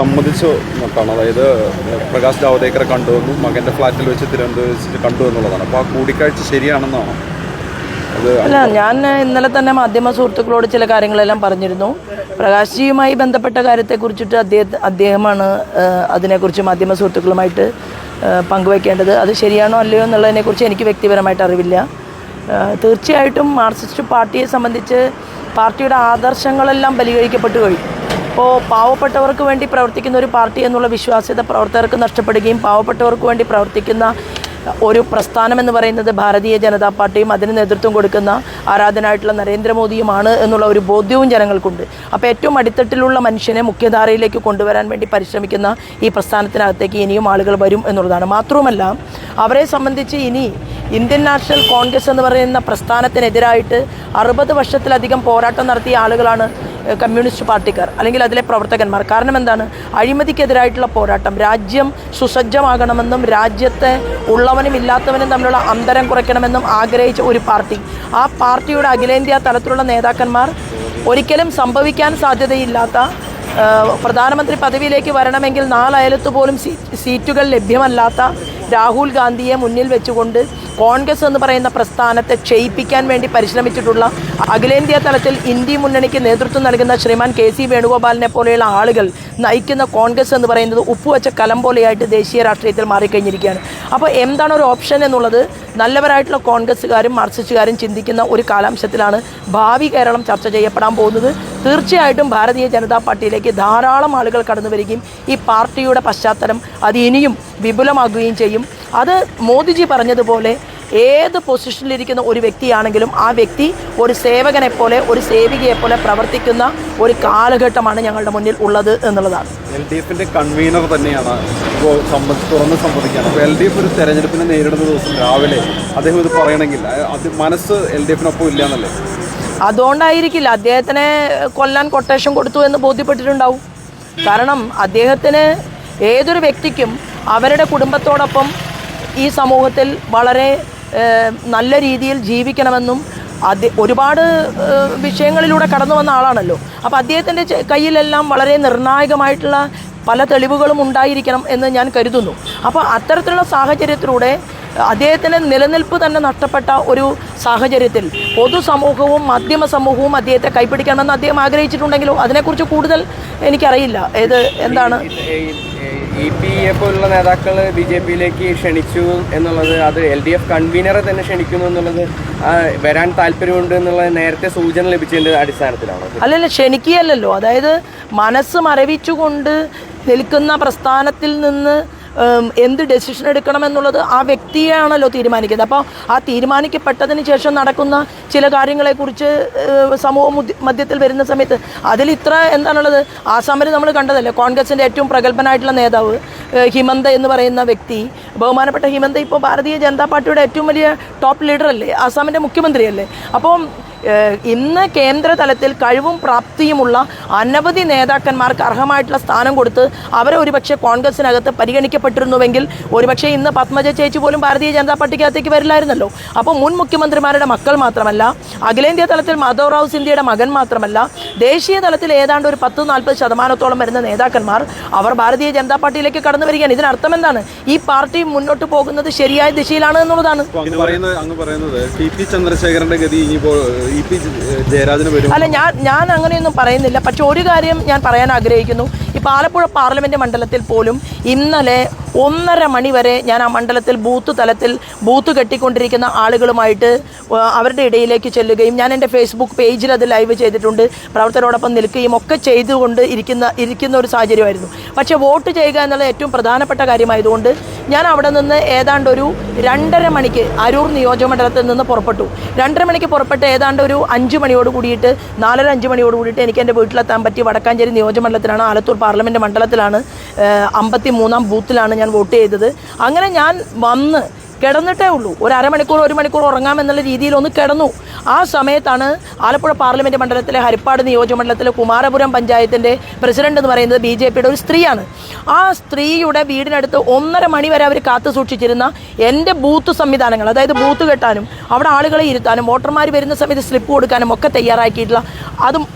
സമ്മതിച്ചു നോക്കാണ് അതായത് പ്രകാശ് ജാവദേക്കറെ കണ്ടുവന്നു മകന്റെ ഫ്ലാറ്റിൽ വെച്ച് തിരുവനന്തപുരത്ത് വെച്ച് കണ്ടു എന്നുള്ളതാണ്. അപ്പോൾ ആ കൂടിക്കാഴ്ച ശരിയാണെന്നാണ് അല്ല ഞാൻ ഇന്നലെ തന്നെ മാധ്യമ സുഹൃത്തുക്കളോട് ചില കാര്യങ്ങളെല്ലാം പറഞ്ഞിരുന്നു. പ്രകാശ്ജിയുമായി ബന്ധപ്പെട്ട കാര്യത്തെക്കുറിച്ചിട്ട് അദ്ദേഹം അദ്ദേഹമാണ് അതിനെക്കുറിച്ച് മാധ്യമ സുഹൃത്തുക്കളുമായിട്ട് പങ്കുവയ്ക്കേണ്ടത്. അത് ശരിയാണോ അല്ലയോ എന്നുള്ളതിനെക്കുറിച്ച് എനിക്ക് വ്യക്തിപരമായിട്ട് അറിവില്ല. തീർച്ചയായിട്ടും മാർക്സിസ്റ്റ് പാർട്ടിയെ സംബന്ധിച്ച് പാർട്ടിയുടെ ആദർശങ്ങളെല്ലാം ബലികഴിക്കപ്പെട്ടു കഴിഞ്ഞു. ഇപ്പോൾ പാവപ്പെട്ടവർക്ക് വേണ്ടി പ്രവർത്തിക്കുന്ന ഒരു പാർട്ടി എന്നുള്ള വിശ്വാസ്യത പ്രവർത്തകർക്ക് നഷ്ടപ്പെടുകയും പാവപ്പെട്ടവർക്ക് വേണ്ടി പ്രവർത്തിക്കുന്ന ഒരു പ്രസ്ഥാനം എന്ന് പറയുന്നത് ഭാരതീയ ജനതാ പാർട്ടിയും അതിന് നേതൃത്വം കൊടുക്കുന്ന ആരാധനായിട്ടുള്ള നരേന്ദ്രമോദിയുമാണ് എന്നുള്ള ഒരു ബോധ്യവും ജനങ്ങൾക്കുണ്ട്. അപ്പോൾ ഏറ്റവും അടിത്തട്ടിലുള്ള മനുഷ്യനെ മുഖ്യധാരയിലേക്ക് കൊണ്ടുവരാൻ വേണ്ടി പരിശ്രമിക്കുന്ന ഈ പ്രസ്ഥാനത്തിനകത്തേക്ക് ഇനിയും ആളുകൾ വരും എന്നുള്ളതാണ്. മാത്രവുമല്ല അവരെ സംബന്ധിച്ച് ഇനി ഇന്ത്യൻ നാഷണൽ കോൺഗ്രസ് എന്ന് പറയുന്ന പ്രസ്ഥാനത്തിനെതിരായിട്ട് അറുപത് വർഷത്തിലധികം പോരാട്ടം നടത്തിയ ആളുകളാണ് കമ്മ്യൂണിസ്റ്റ് പാർട്ടിക്കാർ അല്ലെങ്കിൽ അതിലെ പ്രവർത്തകന്മാർ. കാരണം എന്താണ്? അഴിമതിക്കെതിരായിട്ടുള്ള പോരാട്ടം. രാജ്യം സുസജ്ജമാകണമെന്നും രാജ്യത്തെ ഉള്ളവനും ഇല്ലാത്തവനും തമ്മിലുള്ള അന്തരം കുറയ്ക്കണമെന്നും ആഗ്രഹിച്ച ഒരു പാർട്ടി. ആ പാർട്ടിയുടെ അഖിലേന്ത്യാ തലത്തിലുള്ള നേതാക്കന്മാർ ഒരിക്കലും സംഭവിക്കാൻ സാധ്യതയില്ലാത്ത പ്രധാനമന്ത്രി പദവിയിലേക്ക് വരണമെങ്കിൽ നാലയലത്ത് പോലും സീറ്റുകൾ ലഭ്യമല്ലാത്ത രാഹുൽ ഗാന്ധിയെ മുന്നിൽ വെച്ചുകൊണ്ട് കോൺഗ്രസ് എന്ന് പറയുന്ന പ്രസ്ഥാനത്തെ ക്ഷയിപ്പിക്കാൻ വേണ്ടി പരിശ്രമിച്ചിട്ടുള്ള അഖിലേന്ത്യാ തലത്തിൽ ഇന്ത്യ മുന്നണിക്ക് നേതൃത്വം നൽകുന്ന ശ്രീമാൻ കെ സി വേണുഗോപാലിനെ പോലെയുള്ള ആളുകൾ നയിക്കുന്ന കോൺഗ്രസ് എന്ന് പറയുന്നത് ഉപ്പുവച്ച കലം പോലെയായിട്ട് ദേശീയ രാഷ്ട്രീയത്തിൽ മാറിക്കഴിഞ്ഞിരിക്കുകയാണ്. അപ്പോൾ എന്താണ് ഒരു ഓപ്ഷൻ എന്നുള്ളത് നല്ലവരായിട്ടുള്ള കോൺഗ്രസ്സുകാരും മാർക്സിസ്റ്റുകാരും ചിന്തിക്കുന്ന ഒരു കാലാംശത്തിലാണ് ഭാവി കേരളം ചർച്ച ചെയ്യപ്പെടാൻ പോകുന്നത്. തീർച്ചയായിട്ടും ഭാരതീയ ജനതാ പാർട്ടിയിലേക്ക് ധാരാളം ആളുകൾ കടന്നു വരികയും ഈ പാർട്ടിയുടെ പശ്ചാത്തലം അത് ഇനിയും വിപുലമാകുകയും ചെയ്യും. അത് മോദിജി പറഞ്ഞതുപോലെ ഏത് പൊസിഷനിലിരിക്കുന്ന ഒരു വ്യക്തിയാണെങ്കിലും ആ വ്യക്തി ഒരു സേവകനെ പോലെ ഒരു സേവികയെ പോലെ പ്രവർത്തിക്കുന്ന ഒരു കാലഘട്ടമാണ് ഞങ്ങളുടെ മുന്നിൽ ഉള്ളത് എന്നുള്ളതാണ്. എൽ ഡി എഫിന്റെ കൺവീനർ തന്നെയാണ്. ഇപ്പോൾ തുറന്ന് സംബന്ധിക്കുകയാണ് അപ്പോൾ എൽ ഡി എഫ് ഒരു തെരഞ്ഞെടുപ്പിനെ നേരിടുന്ന ദിവസം രാവിലെ അദ്ദേഹം ഇത് പറയണമെങ്കിൽ അത് മനസ്സ് എൽ ഡി എഫിനൊപ്പം ഇല്ല എന്നല്ലേ അതുകൊണ്ടായിരിക്കില്ല. അദ്ദേഹത്തിനെ കൊല്ലാൻ കൊട്ടേഷൻ കൊടുത്തു എന്ന് ബോധ്യപ്പെട്ടിട്ടുണ്ടാവും. കാരണം അദ്ദേഹത്തിന് ഏതൊരു വ്യക്തിക്കും അവരുടെ കുടുംബത്തോടൊപ്പം ഈ സമൂഹത്തിൽ വളരെ നല്ല രീതിയിൽ ജീവിക്കണമെന്നും അത് ഒരുപാട് വിഷയങ്ങളിലൂടെ കടന്നു വന്ന ആളാണല്ലോ. അപ്പോൾ അദ്ദേഹത്തിന്റെ കയ്യിലെല്ലാം വളരെ നിർണായകമായിട്ടുള്ള പല തെളിവുകളും ഉണ്ടായിരിക്കണം എന്ന് ഞാൻ കരുതുന്നു. അപ്പോൾ അത്തരത്തിലുള്ള സാഹചര്യത്തിലൂടെ അദ്ദേഹത്തിന് നിലനിൽപ്പ് തന്നെ നഷ്ടപ്പെട്ട ഒരു സാഹചര്യത്തിൽ പൊതുസമൂഹവും മാധ്യമ സമൂഹവും അദ്ദേഹത്തെ കൈപ്പിടിക്കണമെന്ന് അദ്ദേഹം ആഗ്രഹിച്ചിട്ടുണ്ടെങ്കിലും അതിനെക്കുറിച്ച് കൂടുതൽ എനിക്കറിയില്ല. ഏത് എന്താണ്? ഇ പി എ പോലുള്ള നേതാക്കൾ ബി ജെ പിയിലേക്ക് ക്ഷണിച്ചു എന്നുള്ളത് അത് എൽ ഡി എഫ് കൺവീനറെ തന്നെ ക്ഷണിക്കുന്നു എന്നുള്ളത് വരാൻ താല്പര്യമുണ്ട് എന്നുള്ള നേരത്തെ സൂചന ലഭിച്ചതിന്റെ അടിസ്ഥാനത്തിലാണ്. അല്ലല്ല ക്ഷണിക്കുകയല്ലല്ലോ. അതായത് മനസ്സ് മരവിച്ചുകൊണ്ട് നിൽക്കുന്ന പ്രസ്ഥാനത്തിൽ നിന്ന് എന്ത് ഡെസിഷൻ എടുക്കണം എന്നുള്ളത് ആ വ്യക്തിയാണല്ലോ തീരുമാനിക്കുന്നത്. അപ്പോൾ ആ തീരുമാനിക്കപ്പെട്ടതിന് ശേഷം നടക്കുന്ന ചില കാര്യങ്ങളെക്കുറിച്ച് സമൂഹ മധ്യത്തിൽ വരുന്ന സമയത്ത് അതിൽ ഇത്ര എന്താണുള്ളത്? ആസാമിൽ നമ്മൾ കണ്ടതല്ലേ? കോൺഗ്രസിന്റെ ഏറ്റവും പ്രഗത്ഭനായിട്ടുള്ള നേതാവ് ഹിമന്ത എന്ന് പറയുന്ന വ്യക്തി. ബഹുമാനപ്പെട്ട ഹിമന്ത ഇപ്പോൾ ഭാരതീയ ജനതാ പാർട്ടിയുടെ ഏറ്റവും വലിയ ടോപ്പ് ലീഡറല്ലേ ആസാമിന്റെ മുഖ്യമന്ത്രിയല്ലേ? അപ്പം ഏഹ് ഇന്ന് കേന്ദ്ര തലത്തിൽ കഴിവും പ്രാപ്തിയുമുള്ള അനവധി നേതാക്കന്മാർക്ക് അർഹമായിട്ടുള്ള സ്ഥാനം കൊടുത്ത് അവരെ ഒരുപക്ഷെ കോൺഗ്രസിനകത്ത് പരിഗണിക്കപ്പെട്ടിരുന്നുവെങ്കിൽ ഒരുപക്ഷെ ഇന്ന് പത്മജ ചേച്ചി പോലും ഭാരതീയ ജനതാ പാർട്ടിക്കകത്തേക്ക് വരില്ലായിരുന്നല്ലോ. അപ്പോൾ മുൻ മുഖ്യമന്ത്രിമാരുടെ മക്കൾ മാത്രമല്ല അഖിലേന്ത്യാ തലത്തിൽ മാധവറാവ് സിന്ധ്യയുടെ മകൻ മാത്രമല്ല ദേശീയ തലത്തിൽ ഏതാണ്ട് ഒരു പത്ത് നാൽപ്പത് ശതമാനത്തോളം വരുന്ന നേതാക്കന്മാർ അവർ ഭാരതീയ ജനതാ പാർട്ടിയിലേക്ക് കടന്നു വരികയാണ്. ഇതിനർത്ഥം എന്താണ്? ഈ പാർട്ടി മുന്നോട്ട് പോകുന്നത് ശരിയായ ദിശയിലാണ് എന്നുള്ളതാണ്. ചന്ദ്രശേഖരന്റെ ഗതി ഇനിയിപ്പോൾ അല്ല ഞാൻ ഞാൻ അങ്ങനെയൊന്നും പറയുന്നില്ല. പക്ഷെ ഒരു കാര്യം ഞാൻ പറയാൻ ആഗ്രഹിക്കുന്നു. ഇപ്പോൾ ആലപ്പുഴ പാർലമെന്റ് മണ്ഡലത്തിൽ പോലും ഇന്നലെ ഒന്നര മണി വരെ ഞാൻ ആ മണ്ഡലത്തിൽ ബൂത്ത് തലത്തിൽ ബൂത്ത് കെട്ടിക്കൊണ്ടിരിക്കുന്ന ആളുകളുമായിട്ട് അവരുടെ ഇടയിലേക്ക് ചെല്ലുകയും ഞാൻ എന്റെ ഫേസ്ബുക്ക് പേജിൽ അത് ലൈവ് ചെയ്തിട്ടുണ്ട്. പ്രവർത്തകരോടൊപ്പം നിൽക്കുകയും ഒക്കെ ചെയ്തുകൊണ്ട് ഇരിക്കുന്ന ഇരിക്കുന്ന ഒരു സാഹചര്യമായിരുന്നു. പക്ഷേ വോട്ട് ചെയ്യുക എന്നുള്ളത് ഏറ്റവും പ്രധാനപ്പെട്ട കാര്യമായതുകൊണ്ട് ഞാൻ അവിടെ നിന്ന് ഏതാണ്ട് ഒരു രണ്ടര മണിക്ക് അരൂർ നിയോജകമണ്ഡലത്തിൽ നിന്ന് പുറപ്പെട്ടു. രണ്ടര മണിക്ക് പുറപ്പെട്ട് ഏതാണ്ട് ഒരു അഞ്ച് മണിയോട് കൂടിയിട്ട് നാലര അഞ്ച് മണിയോട് കൂടിയിട്ട് എനിക്ക് എന്റെ വീട്ടിലെത്താൻ പറ്റി വടക്കാഞ്ചേരി നിയോജകമണ്ഡലത്തിലാണ് ആലത്തൂർ പാർലമെന്റ് മണ്ഡലത്തിലാണ് അമ്പത്തി മൂന്നാം ബൂത്തിലാണ് ഞാൻ വോട്ട് ചെയ്തത്. അങ്ങനെ ഞാൻ വന്ന് കിടന്നിട്ടേ ഉള്ളൂ. ഒരു അരമണിക്കൂർ ഒരു മണിക്കൂർ ഉറങ്ങാമെന്നുള്ള രീതിയിൽ ഒന്ന് കിടന്നു. ആ സമയത്താണ് ആലപ്പുഴ പാർലമെന്റ് മണ്ഡലത്തിലെ ഹരിപ്പാട് നിയോജകമണ്ഡലത്തിലെ കുമാരപുരം പഞ്ചായത്തിന്റെ പ്രസിഡന്റ് എന്ന് പറയുന്നത് ബി ജെ പിയുടെ ഒരു സ്ത്രീയാണ്. ആ സ്ത്രീയുടെ വീടിനടുത്ത് ഒന്നര മണി വരെ അവർ കാത്തു സൂക്ഷിച്ചിരുന്ന എന്റെ ബൂത്ത് സംവിധാനങ്ങൾ അതായത് ബൂത്ത് കെട്ടാനും അവിടെ ആളുകളെ ഇരുത്താനും വോട്ടർമാർ വരുന്ന സമയത്ത് സ്ലിപ്പ് കൊടുക്കാനും ഒക്കെ തയ്യാറാക്കിയിട്ടുള്ള അതും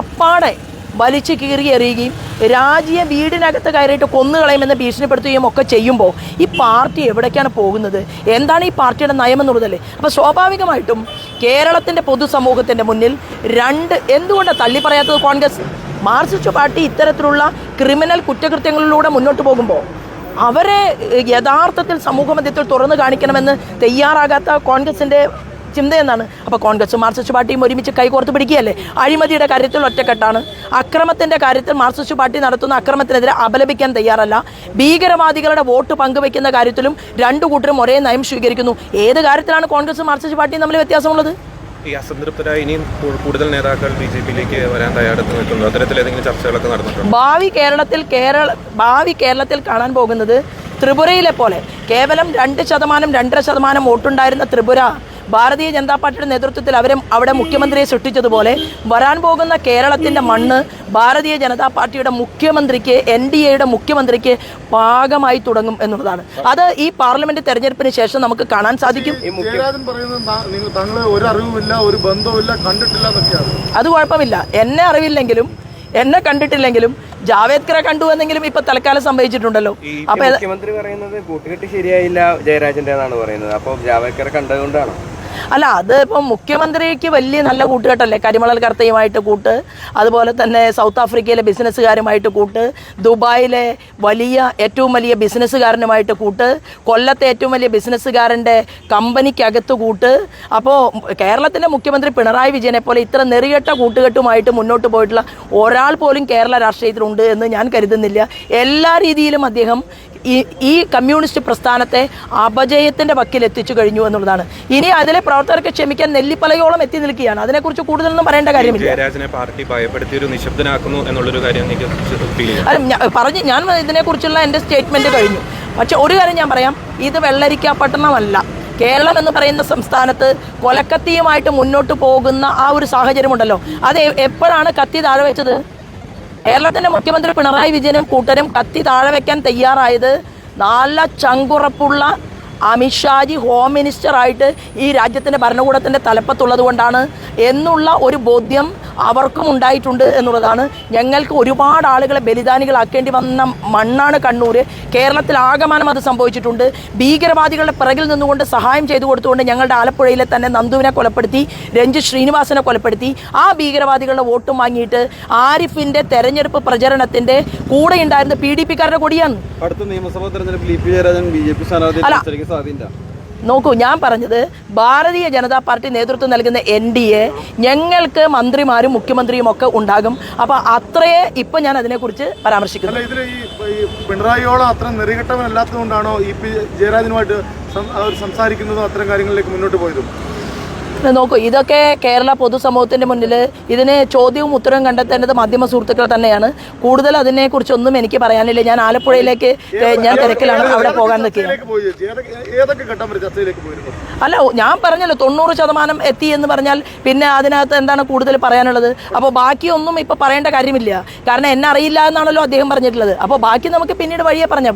അപ്പാടെ വലിച്ചു കീറി എറിയുകയും രാജിയെ വീടിനകത്ത് കയറിയിട്ട് കൊന്നുകളയുമെന്ന് ഭീഷണിപ്പെടുത്തുകയും ഒക്കെ ചെയ്യുമ്പോൾ ഈ പാർട്ടി എവിടേക്കാണ് പോകുന്നത്? എന്താണ് ഈ പാർട്ടിയുടെ നയം എന്നുള്ളതല്ലേ? അപ്പോൾ സ്വാഭാവികമായിട്ടും കേരളത്തിന്റെ പൊതുസമൂഹത്തിന്റെ മുന്നിൽ രണ്ട് എന്തുകൊണ്ടാണ് തള്ളി പറയാത്തത് കോൺഗ്രസ്? മാർക്സിസ്റ്റ് പാർട്ടി ഇത്തരത്തിലുള്ള ക്രിമിനൽ കുറ്റകൃത്യങ്ങളിലൂടെ മുന്നോട്ട് പോകുമ്പോൾ അവരെ യഥാർത്ഥത്തിൽ സമൂഹമധ്യത്തിൽ തുറന്നു കാണിക്കണമെന്ന് തയ്യാറാകാത്ത കോൺഗ്രസിന്റെ ചിന്ത എന്നാണ്. അപ്പോൾ കോൺഗ്രസും മാർക്സിസ്റ്റ് പാർട്ടിയും ഒരുമിച്ച് കൈകോർത്ത് പിടിക്കുകയല്ലേ? അഴിമതിയുടെ കാര്യത്തിൽ ഒറ്റക്കെട്ടാണ്. അക്രമത്തിന്റെ കാര്യത്തിൽ മാർക്സിസ്റ്റ് പാർട്ടി നടത്തുന്ന അക്രമത്തിനെതിരെ അപലപിക്കാൻ തയ്യാറല്ല. ഭീകരവാദികളുടെ വോട്ട് പങ്കുവയ്ക്കുന്ന കാര്യത്തിലും രണ്ടു കൂട്ടരും ഒരേ നയം സ്വീകരിക്കുന്നു. ഏത് കാര്യത്തിലാണ് കോൺഗ്രസും മാർക്സിസ്റ്റ് പാർട്ടിയും തമ്മിൽ വ്യത്യാസമുള്ളത്? ഈ അസംതൃപ്തരായ ഇനിയും കൂടുതൽ നേതാക്കൾ ബി ജെ പിയിലേക്ക് വരാൻ തയ്യാറെടുത്ത് നിൽക്കുന്നു. അത്തരത്തിൽ ഏതെങ്കിലും ചർച്ചകളൊക്കെ നടന്നിട്ടുണ്ട്? ഭാവി കേരളത്തിൽ കേരള ഭാവി കേരളത്തിൽ കാണാൻ പോകുന്നത് ത്രിപുരയിലെ പോലെ. കേവലം രണ്ട് ശതമാനം രണ്ടര ശതമാനം വോട്ടുണ്ടായിരുന്ന ത്രിപുര ഭാരതീയ ജനതാ പാർട്ടിയുടെ നേതൃത്വത്തിൽ അവരെ അവിടെ മുഖ്യമന്ത്രിയെ സൃഷ്ടിച്ചതുപോലെ വരാൻ പോകുന്ന കേരളത്തിന്റെ മണ്ണ് ഭാരതീയ ജനതാ പാർട്ടിയുടെ മുഖ്യമന്ത്രിക്ക് എൻ ഡി എയുടെ മുഖ്യമന്ത്രിക്ക് പാകമായി തുടങ്ങും എന്നുള്ളതാണ്. അത് ഈ പാർലമെന്റ് തെരഞ്ഞെടുപ്പിന് ശേഷം നമുക്ക് കാണാൻ സാധിക്കും. ജയരാജൻ പറയുന്നത് നിങ്ങൾ താങ്കളെ ഒരു അറിവുമില്ല ഒരു ബന്ധവുമില്ല കണ്ടിട്ടില്ല അത് കുഴപ്പമില്ല. എന്നെ അറിവില്ലെങ്കിലും എന്നെ കണ്ടിട്ടില്ലെങ്കിലും ജാവേദ്കറെ കണ്ടു എന്നെങ്കിലും ഇപ്പൊ തൽക്കാലം സംഭവിച്ചിട്ടുണ്ടല്ലോ. അപ്പൊ മുഖ്യമന്ത്രി പറയുന്നത് കൂട്ടുകെട്ട് ശരിയായില്ല ജയരാജന്റെ എന്നാണ് പറയുന്നത്. അപ്പോൾ ജാവേദ്കറെ കണ്ടതുകൊണ്ടാണ്. അല്ല അത് ഇപ്പം മുഖ്യമന്ത്രിക്ക് വലിയ നല്ല കൂട്ടുകെട്ടല്ലേ? കരിമണൽ കർത്തയുമായിട്ട് കൂട്ട് അതുപോലെ തന്നെ സൗത്ത് ആഫ്രിക്കയിലെ ബിസിനസ്സുകാരുമായിട്ട് കൂട്ട് ദുബായിലെ വലിയ ഏറ്റവും വലിയ ബിസിനസ്സുകാരനുമായിട്ട് കൂട്ട് കൊല്ലത്തെ ഏറ്റവും വലിയ ബിസിനസ്സുകാരന്റെ കമ്പനിക്കകത്ത് കൂട്ട്. അപ്പോൾ കേരളത്തിന്റെ മുഖ്യമന്ത്രി പിണറായി വിജയനെ പോലെ ഇത്ര നെറികെട്ട കൂട്ടുകെട്ടുമായിട്ട് മുന്നോട്ട് പോയിട്ടുള്ള ഒരാൾ പോലും കേരള രാഷ്ട്രീയത്തിലുണ്ട് എന്ന് ഞാൻ കരുതുന്നില്ല. എല്ലാ രീതിയിലും അദ്ദേഹം ഈ ഈ കമ്മ്യൂണിസ്റ്റ് പ്രസ്ഥാനത്തെ അപജയത്തിന്റെ വക്കിൽ എത്തിച്ചു കഴിഞ്ഞു എന്നുള്ളതാണ്. ഇനി അതിലെ പ്രവർത്തകർക്ക് ക്ഷമിക്കാൻ നെല്ലിപ്പലയോളം എത്തി നിൽക്കുകയാണ്. അതിനെക്കുറിച്ച് കൂടുതലൊന്നും പറയേണ്ട കാര്യമില്ല. ജയരാജനെ പാർട്ടി ഭയപ്പെടുത്തി ഒരു നിശബ്ദനാക്കുന്നു എന്നുള്ളൊരു കാര്യം അല്ല പറഞ്ഞ് ഞാൻ ഇതിനെക്കുറിച്ചുള്ള എന്റെ സ്റ്റേറ്റ്മെന്റ് കഴിഞ്ഞു. പക്ഷെ ഒരു കാര്യം ഞാൻ പറയാം. ഇത് വെള്ളരിക്ക പട്ടണമല്ല. കേരളം എന്ന് പറയുന്ന സംസ്ഥാനത്ത് കൊലക്കത്തിയുമായിട്ട് മുന്നോട്ട് പോകുന്ന ആ ഒരു സാഹചര്യമുണ്ടല്ലോ. അത് എപ്പോഴാണ് കത്തി താഴെ വെച്ചത്? കേരളത്തിന്റെ മുഖ്യമന്ത്രി പിണറായി വിജയനും കൂട്ടരും കത്തി താഴെ വെക്കാൻ തയ്യാറായത് നല്ല ചങ്കുറപ്പുള്ള അമിത്ഷാജി ഹോം മിനിസ്റ്ററായിട്ട് ഈ രാജ്യത്തിന്റെ ഭരണകൂടത്തിന്റെ തലപ്പത്തുള്ളത് കൊണ്ടാണ് എന്നുള്ള ഒരു ബോധ്യം അവർക്കും ഉണ്ടായിട്ടുണ്ട് എന്നുള്ളതാണ്. ഞങ്ങൾക്ക് ഒരുപാട് ആളുകളെ ബലിദാനികളാക്കേണ്ടി വന്ന മണ്ണാണ് കണ്ണൂർ കേരളത്തിൽ ആകമാനം അത് സംഭവിച്ചിട്ടുണ്ട്. ഭീകരവാദികളുടെ പിറകിൽ നിന്നുകൊണ്ട് സഹായം ചെയ്തു കൊടുത്തുകൊണ്ട് ഞങ്ങളുടെ ആലപ്പുഴയിലെ തന്നെ നന്ദുവിനെ കൊലപ്പെടുത്തി രഞ്ജിത് ശ്രീനിവാസനെ കൊലപ്പെടുത്തി. ആ ഭീകരവാദികളുടെ വോട്ടും വാങ്ങിയിട്ട് ആരിഫിന്റെ തെരഞ്ഞെടുപ്പ് പ്രചരണത്തിന്റെ കൂടെ ഉണ്ടായിരുന്ന പി ഡി പിക്കാരുടെ കൂടിയാണ്. അടുത്ത നിയമസഭാ തെരഞ്ഞെടുപ്പിൽ അല്ല. നോക്കൂ ഞാൻ പറഞ്ഞത് ഭാരതീയ ജനതാ പാർട്ടി നേതൃത്വം നൽകുന്ന എൻ ഡി എ ഞങ്ങൾക്ക് മന്ത്രിമാരും മുഖ്യമന്ത്രിയും ഒക്കെ ഉണ്ടാകും. അപ്പൊ അത്രയേ ഇപ്പൊ ഞാൻ അതിനെക്കുറിച്ച് പരാമർശിക്കുന്നു. പിണറായിയോളം അത്ര നെറികെട്ടവനല്ലാത്തതുകൊണ്ടാണോ ഇ പി ജയരാജനുമായിട്ട് അവർ സംസാരിക്കുന്നതും അത്തരം കാര്യങ്ങളിലേക്ക് മുന്നോട്ട് പോയതും? നോക്കൂ ഇതൊക്കെ കേരള പൊതുസമൂഹത്തിന്റെ മുന്നിൽ ഇതിനെ ചോദ്യവും ഉത്തരവും കണ്ടെത്തേണ്ടത് മാധ്യമ സുഹൃത്തുക്കൾ തന്നെയാണ്. കൂടുതൽ അതിനെക്കുറിച്ചൊന്നും എനിക്ക് പറയാനില്ല. ഞാൻ ആലപ്പുഴയിലേക്ക് ഞാൻ തിരക്കിലാണ് അവിടെ പോകാൻ നിൽക്കുന്നത് അല്ല ഞാൻ പറഞ്ഞല്ലോ തൊണ്ണൂറ് ശതമാനം എത്തി എന്ന് പറഞ്ഞാൽ പിന്നെ അതിനകത്ത് എന്താണ് കൂടുതൽ പറയാനുള്ളത്? അപ്പോൾ ബാക്കിയൊന്നും ഇപ്പോൾ പറയേണ്ട കാര്യമില്ല. കാരണം എന്നെ അറിയില്ല എന്നാണല്ലോ അദ്ദേഹം പറഞ്ഞിട്ടുള്ളത്. അപ്പോൾ ബാക്കി നമുക്ക് പിന്നീട് വഴിയെ പറഞ്ഞാൽ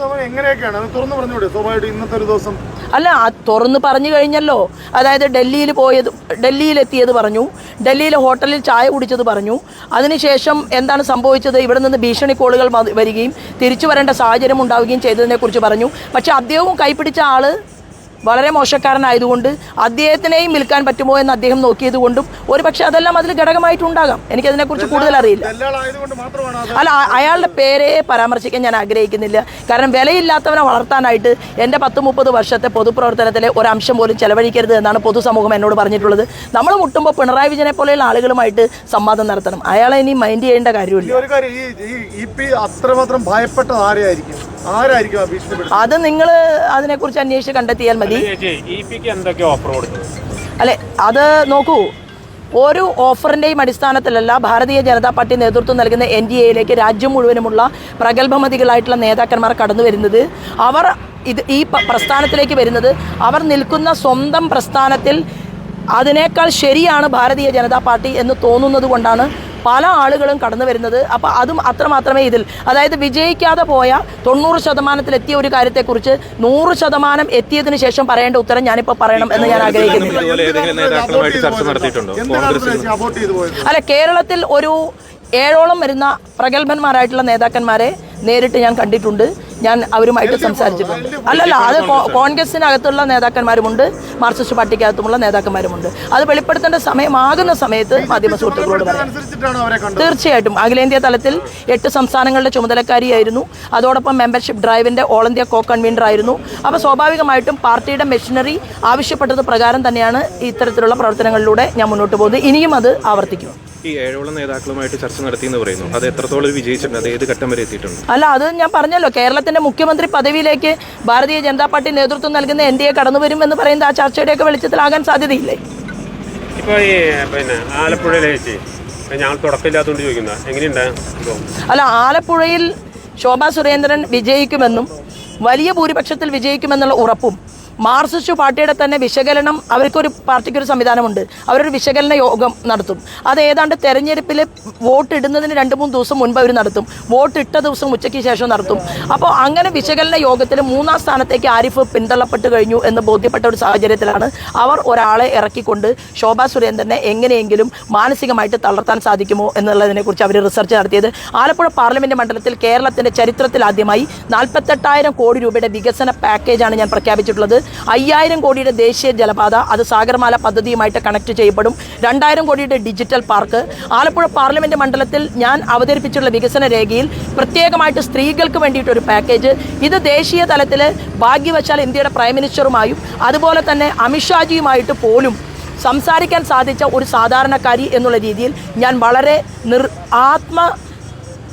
ശതമാനം എങ്ങനെയൊക്കെയാണ്? തുറന്നു പറഞ്ഞൂടെ സ്വാഭാവികമായിട്ട് ഇന്നത്തെ ഒരു ദിവസം അല്ല തുറന്ന് പറഞ്ഞു കഴിഞ്ഞല്ലോ. അതായത് ഡൽഹിയിൽ പോയത് ഡൽഹിയിലെത്തിയത് പറഞ്ഞു. ഡൽഹിയിലെ ഹോട്ടലിൽ ചായ കുടിച്ചത് പറഞ്ഞു. അതിനുശേഷം എന്താണ് സംഭവിച്ചത്? ഇവിടെ നിന്ന് ഭീഷണി കോളുകൾ വരികയും തിരിച്ചു വരേണ്ട സാഹചര്യം ഉണ്ടാവുകയും ചെയ്തതിനെക്കുറിച്ച് പറഞ്ഞു. പക്ഷേ അദ്ദേഹവും കൈപ്പിടിച്ച ആൾ വളരെ മോശക്കാരനായതുകൊണ്ട് അദ്ദേഹത്തിനെയും വിൽക്കാൻ പറ്റുമോ എന്ന് അദ്ദേഹം നോക്കിയത് കൊണ്ടും ഒരു പക്ഷേ അതെല്ലാം അതിൽ ഘടകമായിട്ടുണ്ടാകാം. എനിക്കതിനെക്കുറിച്ച് കൂടുതൽ അറിയില്ല അല്ല അയാളുടെ പേരെ പരാമർശിക്കാൻ ഞാൻ ആഗ്രഹിക്കുന്നില്ല. കാരണം വിലയില്ലാത്തവനെ വളർത്താനായിട്ട് എന്റെ പത്ത് മുപ്പത് വർഷത്തെ പൊതുപ്രവർത്തനത്തിലെ ഒരു അംശം പോലും ചെലവഴിക്കരുത് എന്നാണ് പൊതുസമൂഹം എന്നോട് പറഞ്ഞിട്ടുള്ളത്. നമ്മൾ മുട്ടുമ്പോൾ പിണറായി വിജയനെ പോലെയുള്ള ആളുകളുമായിട്ട് സംവാദം നടത്തണം. അയാളെ ഇനി മൈൻഡ് ചെയ്യേണ്ട കാര്യമില്ല. അത്രമാത്രം ഭയപ്പെട്ടത് ആരായിരിക്കും അത് നിങ്ങൾ അതിനെക്കുറിച്ച് അന്വേഷിച്ച് കണ്ടെത്തിയാൽ മതി. കൊടുത്തു? അല്ലെ അത് നോക്കൂ. ഒരു ഓഫറിന്റെയും അടിസ്ഥാനത്തിലല്ല ഭാരതീയ ജനതാ പാർട്ടി നേതൃത്വം നൽകുന്ന എൻ ഡി എയിലേക്ക് രാജ്യം മുഴുവനുമുള്ള പ്രഗത്ഭമതികളായിട്ടുള്ള നേതാക്കന്മാർ കടന്നു വരുന്നത്. അവർ ഇത് ഈ പ്രസ്ഥാനത്തിലേക്ക് വരുന്നത്. അവർ നിൽക്കുന്ന സ്വന്തം പ്രസ്ഥാനത്തിൽ അതിനേക്കാൾ ശരിയാണ് ഭാരതീയ ജനതാ പാർട്ടി എന്ന് തോന്നുന്നത് കൊണ്ടാണ് പല ആളുകളും കടന്നു വരുന്നത്. അപ്പോൾ അതും അത്ര മാത്രമേ ഇതിൽ അതായത് വിജയിക്കാതെ പോയ തൊണ്ണൂറ് ശതമാനത്തിൽ എത്തിയ ഒരു കാര്യത്തെക്കുറിച്ച് നൂറ് ശതമാനം എത്തിയതിനു ശേഷം പറയേണ്ട ഉത്തരം ഞാനിപ്പോൾ പറയണം എന്ന് ഞാൻ പോയത്? അല്ല കേരളത്തിൽ ഒരു ഏഴോളം വരുന്ന പ്രഗത്ഭന്മാരായിട്ടുള്ള നേതാക്കന്മാരെ നേരിട്ട് ഞാൻ കണ്ടിട്ടുണ്ട്. ഞാൻ അവരുമായിട്ട് സംസാരിച്ചിട്ടുണ്ട് അല്ലല്ല അത് കോൺഗ്രസിനകത്തുള്ള നേതാക്കന്മാരുമുണ്ട് മാർക്സിസ്റ്റ് പാർട്ടിക്കകത്തുമുള്ള നേതാക്കന്മാരുമുണ്ട്. അത് വെളിപ്പെടുത്തേണ്ട സമയമാകുന്ന സമയത്ത് മാധ്യമ സുഹൃത്തുക്കളോട് പറയാം. തീർച്ചയായിട്ടും. അഖിലേന്ത്യാ തലത്തിൽ എട്ട് സംസ്ഥാനങ്ങളുടെ ചുമതലക്കാരിയായിരുന്നു. അതോടൊപ്പം മെമ്പർഷിപ്പ് ഡ്രൈവിന്റെ ഓൾ ഇന്ത്യ കോ കൺവീനർ ആയിരുന്നു. അപ്പോൾ സ്വാഭാവികമായിട്ടും പാർട്ടിയുടെ മെഷീനറി ആവശ്യപ്പെട്ടത് പ്രകാരം തന്നെയാണ് ഇത്തരത്തിലുള്ള പ്രവർത്തനങ്ങളിലൂടെ ഞാൻ മുന്നോട്ട് പോകുന്നത്. ഇനിയും അത് ആവർത്തിക്കും. ഈ ഏഴോളം നേതാക്കളുമായിട്ട് ചർച്ച നടത്തിയെന്ന് പറയുന്നു. അത് എത്രത്തോളം വിജയിച്ചിട്ടുണ്ട്? അത് ഏത് ഘട്ടം വരെ എത്തിയിട്ടുണ്ട്? അല്ല അത് ഞാൻ പറഞ്ഞല്ലോ കേരളത്തിന്റെ മുഖ്യമന്ത്രി പദവിയിലേക്ക് ഭാരതീയ ജനതാ പാർട്ടി നേതൃത്വം നൽകുന്ന എൻ ഡി എ കടന്നു വരും എന്ന് പറയുന്നത് ആ ചർച്ചയുടെയൊക്കെ വെളിച്ചത്തിലാകാൻ സാധ്യതയില്ലേ? ഇപ്പോൾ ഈ പിന്നെ ആലപ്പുഴയിലെ ചേച്ചി ഞങ്ങൾ തുടക്കമില്ലാത്തതുകൊണ്ട് ചോദിക്കുന്ന. എങ്ങനെയുണ്ട്? അല്ല ആലപ്പുഴയിൽ ശോഭാ സുരേന്ദ്രൻ വിജയിക്കുമെന്നും വലിയ ഭൂരിപക്ഷത്തിൽ വിജയിക്കുമെന്നുള്ള ഉറപ്പും മാർക്സിസ്റ്റ് പാർട്ടിയുടെ തന്നെ വിശകലനം അവർക്കൊരു പാർട്ടിക്കൊരു സംവിധാനമുണ്ട്. അവരൊരു വിശകലന യോഗം നടത്തും. അത് ഏതാണ്ട് തെരഞ്ഞെടുപ്പിൽ വോട്ട് ഇടുന്നതിന് രണ്ട് മൂന്ന് ദിവസം മുൻപ് അവർ നടത്തും. വോട്ട് ഇട്ട ദിവസം ഉച്ചയ്ക്ക് ശേഷം നടത്തും. അപ്പോൾ അങ്ങനെ വിശകലന യോഗത്തിൽ മൂന്നാം സ്ഥാനത്തേക്ക് ആരിഫ് പിന്തള്ളപ്പെട്ട് കഴിഞ്ഞു എന്ന് ബോധ്യപ്പെട്ട ഒരു സാഹചര്യത്തിലാണ് അവർ ഒരാളെ ഇറക്കിക്കൊണ്ട് ശോഭാ സുരേന്ദ്രനെ എങ്ങനെയെങ്കിലും മാനസികമായിട്ട് തളർത്താൻ സാധിക്കുമോ എന്നുള്ളതിനെക്കുറിച്ച് അവർ റിസർച്ച് നടത്തിയത്. ആലപ്പുഴ പാർലമെന്റ് മണ്ഡലത്തിൽ കേരളത്തിന്റെ ചരിത്രത്തിൽ ആദ്യമായി നാൽപ്പത്തെട്ടായിരം കോടി രൂപയുടെ വികസന പാക്കേജാണ് ഞാൻ പ്രഖ്യാപിച്ചിട്ടുള്ളത്. അയ്യായിരം കോടിയുടെ ദേശീയ ജലപാത അത് സാഗർമാല പദ്ധതിയുമായിട്ട് കണക്ട് ചെയ്യപ്പെടും. രണ്ടായിരം കോടിയുടെ ഡിജിറ്റൽ പാർക്ക് ആലപ്പുഴ പാർലമെന്റ് മണ്ഡലത്തിൽ ഞാൻ അവതരിപ്പിച്ചുള്ള വികസന രേഖയിൽ പ്രത്യേകമായിട്ട് സ്ത്രീകൾക്ക് വേണ്ടിയിട്ട് ഒരു പാക്കേജ് ഇത് ദേശീയ തലത്തിൽ ഭാഗ്യവശാൽ ഇന്ത്യയുടെ പ്രൈം മിനിസ്റ്ററുമായും അതുപോലെ തന്നെ അമിത്ഷാജിയുമായിട്ട് പോലും സംസാരിക്കാൻ സാധിച്ച ഒരു സാധാരണക്കാരി എന്നുള്ള രീതിയിൽ ഞാൻ വളരെ നിർ ആത്മ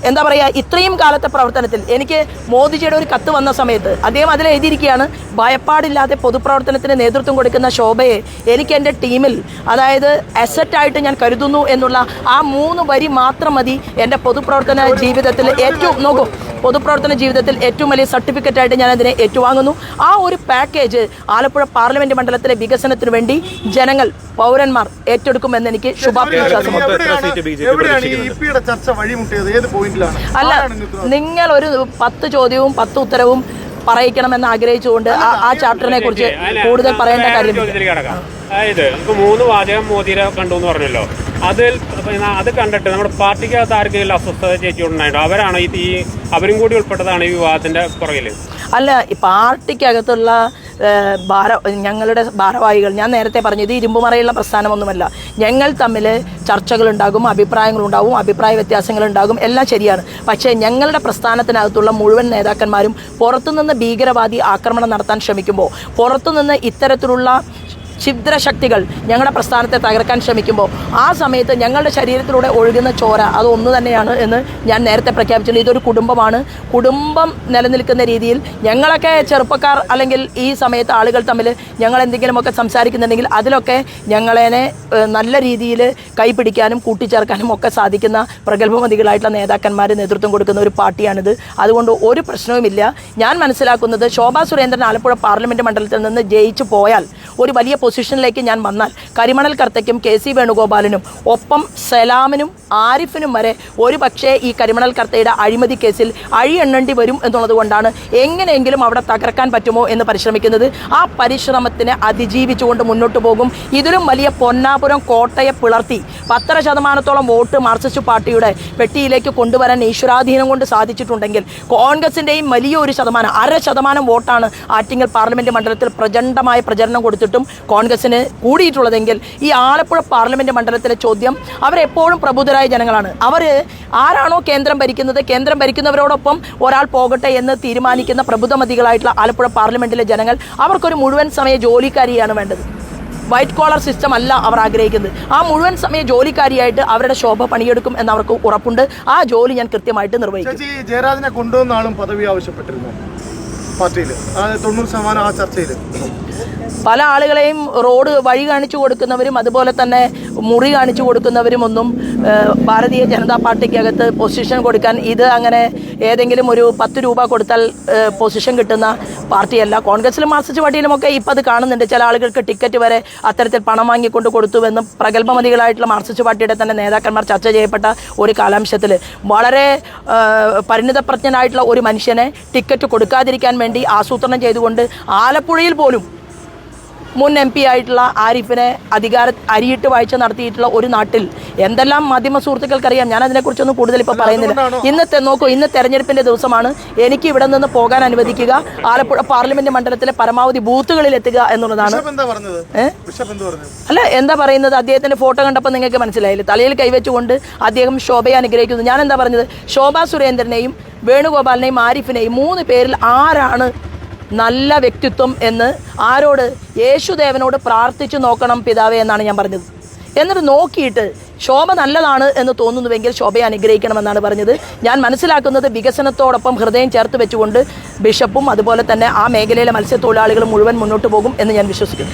എന്താ പറയുക ഇത്രയും കാലത്തെ പ്രവർത്തനത്തിൽ എനിക്ക് മോദിജിയുടെ ഒരു കത്ത് വന്ന സമയത്ത് അദ്ദേഹം അതിൽ എഴുതിയിരിക്കുകയാണ് ഭയപ്പാടില്ലാതെ പൊതുപ്രവർത്തനത്തിന് നേതൃത്വം കൊടുക്കുന്ന ശോഭയെ എനിക്ക് എന്റെ ടീമിൽ അതായത് അസറ്റായിട്ട് ഞാൻ കരുതുന്നു എന്നുള്ള ആ മൂന്ന് വരി മാത്രം മതി എന്റെ പൊതുപ്രവർത്തന ജീവിതത്തിൽ ഏറ്റവും നോക്കൂ പൊതുപ്രവർത്തന ജീവിതത്തിൽ ഏറ്റവും വലിയ സർട്ടിഫിക്കറ്റായിട്ട് ഞാൻ അതിനെ ഏറ്റുവാങ്ങുന്നു. ആ ഒരു പാക്കേജ് ആലപ്പുഴ പാർലമെന്റ് മണ്ഡലത്തിലെ വികസനത്തിന് വേണ്ടി ജനങ്ങൾ പൗരന്മാർ ഏറ്റെടുക്കുമെന്ന് എനിക്ക് ശുഭാപ്തി വിശ്വാസമുണ്ട് അല്ല? നിങ്ങൾ ഒരു പത്ത് ചോദ്യവും പത്ത് ഉത്തരവും പറയിക്കണമെന്ന് ആഗ്രഹിച്ചുകൊണ്ട് ആ ചാപ്റ്ററിനെ കുറിച്ച് കൂടുതൽ പറയേണ്ട കടക്കാം. അതായത് ഇപ്പൊ മൂന്ന് വാചകം മോദിയെ കണ്ടു എന്ന് പറഞ്ഞല്ലോ. അതിൽ അത് കണ്ടിട്ട് നമ്മുടെ പാർട്ടിക്കകത്ത് ആർക്കെങ്കിലും അസ്വസ്ഥത ചേച്ചിട്ടുണ്ടായിട്ടോ അവരാണോ ഈ അവരും കൂടി ഉൾപ്പെട്ടതാണ് ഈ വിവാദത്തിന്റെ പുറകിൽ? അല്ല ഈ പാർട്ടിക്കകത്തുള്ള ഭാര ഞങ്ങളുടെ ഭാരവാഹികൾ. ഞാൻ നേരത്തെ പറഞ്ഞത് ഇരുമ്പുമറയുള്ള പ്രസ്ഥാനമൊന്നുമല്ല. ഞങ്ങൾ തമ്മിൽ ചർച്ചകളുണ്ടാകും അഭിപ്രായങ്ങളുണ്ടാകും അഭിപ്രായ വ്യത്യാസങ്ങളുണ്ടാകും എല്ലാം ശരിയാണ്. പക്ഷേ ഞങ്ങളുടെ പ്രസ്ഥാനത്തിനകത്തുള്ള മുഴുവൻ നേതാക്കന്മാരും പുറത്തുനിന്ന് ഭീകരവാദി ആക്രമണം നടത്താൻ ശ്രമിക്കുമ്പോൾ പുറത്തുനിന്ന് ഇത്തരത്തിലുള്ള ഛിദ്രശക്തികൾ ഞങ്ങളുടെ പ്രസ്ഥാനത്തെ തകർക്കാൻ ശ്രമിക്കുമ്പോൾ ആ സമയത്ത് ഞങ്ങളുടെ ശരീരത്തിലൂടെ ഒഴുകുന്ന ചോര അത് ഒന്ന് തന്നെയാണ് എന്ന് ഞാൻ നേരത്തെ പ്രഖ്യാപിച്ചിട്ടുണ്ട്. ഇതൊരു കുടുംബമാണ്. കുടുംബം നിലനിൽക്കുന്ന രീതിയിൽ ഞങ്ങളൊക്കെ ചെറുപ്പക്കാർ അല്ലെങ്കിൽ ഈ സമയത്ത് ആളുകൾ തമ്മിൽ ഞങ്ങൾ എന്തെങ്കിലുമൊക്കെ സംസാരിക്കുന്നുണ്ടെങ്കിൽ അതിലൊക്കെ ഞങ്ങളെ നല്ല രീതിയിൽ കൈപിടിക്കാനും കൂട്ടിച്ചേർക്കാനും ഒക്കെ സാധിക്കുന്ന പ്രഗത്ഭമതികളായിട്ടുള്ള നേതാക്കന്മാർ നേതൃത്വം കൊടുക്കുന്ന ഒരു പാർട്ടിയാണിത്. അതുകൊണ്ട് ഒരു പ്രശ്നവുമില്ല. ഞാൻ മനസ്സിലാക്കുന്നത് ശോഭാ സുരേന്ദ്രൻ ആലപ്പുഴ പാർലമെന്റ് മണ്ഡലത്തിൽ നിന്ന് ജയിച്ചു പോയാൽ ഒരു വലിയ പൊസിഷനിലേക്ക് ഞാൻ വന്നാൽ കരിമണൽ കർത്തയ്ക്കും കെ സി വേണുഗോപാലിനും ഒപ്പം സലാമിനും ആരിഫിനും വരെ ഒരു പക്ഷേ ഈ കരിമണൽ കർത്തയുടെ അഴിമതി കേസിൽ അഴി എണ്ണേണ്ടി വരും എന്നുള്ളത് കൊണ്ടാണ് എങ്ങനെയെങ്കിലും അവിടെ തകർക്കാൻ പറ്റുമോ എന്ന് പരിശ്രമിക്കുന്നത്. ആ പരിശ്രമത്തിനെ അതിജീവിച്ചുകൊണ്ട് മുന്നോട്ട് പോകും. ഇതിലും വലിയ പൊന്നാപുരം കോട്ടയെ പിളർത്തി പത്തര ശതമാനത്തോളം വോട്ട് മാർക്സിസ്റ്റ് പാർട്ടിയുടെ പെട്ടിയിലേക്ക് കൊണ്ടുവരാൻ ഈശ്വരാധീനം കൊണ്ട് സാധിച്ചിട്ടുണ്ടെങ്കിൽ കോൺഗ്രസിന്റെയും വലിയ ഒരു ശതമാനം അര ശതമാനം വോട്ടാണ് ആറ്റിങ്ങൽ പാർലമെന്റ് മണ്ഡലത്തിൽ പ്രചണ്ഡമായ പ്രചരണം കൊടുത്തിട്ടും കോൺഗ്രസിന് കൂടിയിട്ടുള്ളതെങ്കിൽ ഈ ആലപ്പുഴ പാർലമെന്റ് മണ്ഡലത്തിലെ ചോദ്യം അവരെപ്പോഴും പ്രബുദ്ധരായ ജനങ്ങളാണ്. അവർ ആരാണോ കേന്ദ്രം ഭരിക്കുന്നത് കേന്ദ്രം ഭരിക്കുന്നവരോടൊപ്പം ഒരാൾ പോകട്ടെ എന്ന് തീരുമാനിക്കുന്ന പ്രബുദ്ധമതികളായിട്ടുള്ള ആലപ്പുഴ പാർലമെന്റിലെ ജനങ്ങൾ അവർക്കൊരു മുഴുവൻ സമയ ജോലിക്കാരിയാണ് വേണ്ടത്. വൈറ്റ് കോളർ സിസ്റ്റം അല്ല അവർ ആഗ്രഹിക്കുന്നത്. ആ മുഴുവൻ സമയ ജോലിക്കാരിയായിട്ട് അവരുടെ ശോഭ പണിയെടുക്കും എന്ന് അവർക്ക് ഉറപ്പുണ്ട്. ആ ജോലി ഞാൻ കൃത്യമായിട്ട് നിർവഹിക്കും. ജയരാജനെ കൊണ്ടുവന്ന ആളും പദവി ആവശ്യപ്പെട്ടിരുന്നു. പാർട്ടിയിൽ തൊണ്ണൂറ് ശതമാനം ആ ചർച്ചയിൽ. പല ആളുകളെയും റോഡ് വഴി കാണിച്ചു കൊടുക്കുന്നവരും അതുപോലെ തന്നെ മുറി കാണിച്ചു കൊടുക്കുന്നവരും ഒന്നും ഭാരതീയ ജനതാ പാർട്ടിക്കകത്ത് പൊസിഷൻ കൊടുക്കാൻ ഇത് അങ്ങനെ ഏതെങ്കിലും ഒരു പത്ത് രൂപ കൊടുത്താൽ പൊസിഷൻ കിട്ടുന്ന പാർട്ടിയല്ല. കോൺഗ്രസിലും മാർക്സിസ്റ്റ് പാർട്ടിയിലുമൊക്കെ ഇപ്പം അത് കാണുന്നുണ്ട്. ചില ആളുകൾക്ക് ടിക്കറ്റ് വരെ അത്തരത്തിൽ പണം വാങ്ങിക്കൊണ്ട് കൊടുത്തുവെന്നും പ്രഗത്ഭമതികളായിട്ടുള്ള മാർക്സിസ്റ്റ് പാർട്ടിയുടെ തന്നെ നേതാക്കന്മാർ ചർച്ച ചെയ്യപ്പെട്ട ഒരു കാലാംശത്തിൽ വളരെ പരിണിതപ്രജ്ഞനായിട്ടുള്ള ഒരു മനുഷ്യനെ ടിക്കറ്റ് കൊടുക്കാതിരിക്കാൻ വേണ്ടി ആസൂത്രണം ചെയ്തുകൊണ്ട് ആലപ്പുഴയിൽ പോലും മുൻ എം പി ആയിട്ടുള്ള ആരിഫിനെ അധികാര അരിയിട്ട് വാഴ്ച നടത്തിയിട്ടുള്ള ഒരു നാട്ടിൽ എന്തെല്ലാം മാധ്യമ സുഹൃത്തുക്കൾക്കറിയാം? ഞാൻ അതിനെക്കുറിച്ചൊന്നും കൂടുതൽ ഇപ്പോൾ പറയുന്നില്ല. ഇന്നത്തെ നോക്കൂ ഇന്ന് തെരഞ്ഞെടുപ്പിന്റെ ദിവസമാണ്. എനിക്ക് ഇവിടെ നിന്ന് പോകാൻ അനുവദിക്കുക. ആലപ്പുഴ പാർലമെന്റ് മണ്ഡലത്തിലെ പരമാവധി ബൂത്തുകളിൽ എത്തുക എന്നുള്ളതാണ്. അല്ല എന്താ പറയുന്നത്? അദ്ദേഹത്തിന്റെ ഫോട്ടോ കണ്ടപ്പോൾ നിങ്ങൾക്ക് മനസ്സിലായില്ലേ? തലയിൽ കൈവച്ചുകൊണ്ട് അദ്ദേഹം ശോഭയെ അനുഗ്രഹിക്കുന്നു. ഞാൻ എന്താ പറഞ്ഞത്? ശോഭാ സുരേന്ദ്രനെയും വേണുഗോപാലിനെയും ആരിഫിനെയും മൂന്ന് പേരിൽ ആരാണ് നല്ല വ്യക്തിത്വം എന്ന് ആരോട് യേശുദേവനോട് പ്രാർത്ഥിച്ചു നോക്കണം പിതാവേ എന്നാണ് ഞാൻ പറഞ്ഞത്. എന്നിട്ട് നോക്കിയിട്ട് ശോഭ നല്ലതാണ് എന്ന് തോന്നുന്നുവെങ്കിൽ ശോഭയെ അനുഗ്രഹിക്കണമെന്നാണ് പറഞ്ഞത്. ഞാൻ മനസ്സിലാക്കുന്നത് വികസനത്തോടൊപ്പം ഹൃദയം ചേർത്ത് വെച്ചുകൊണ്ട് ബിഷപ്പും അതുപോലെ തന്നെ ആ മേഖലയിലെ മത്സ്യത്തൊഴിലാളികളും മുഴുവൻ മുന്നോട്ട് പോകും എന്ന് ഞാൻ വിശ്വസിക്കുന്നു.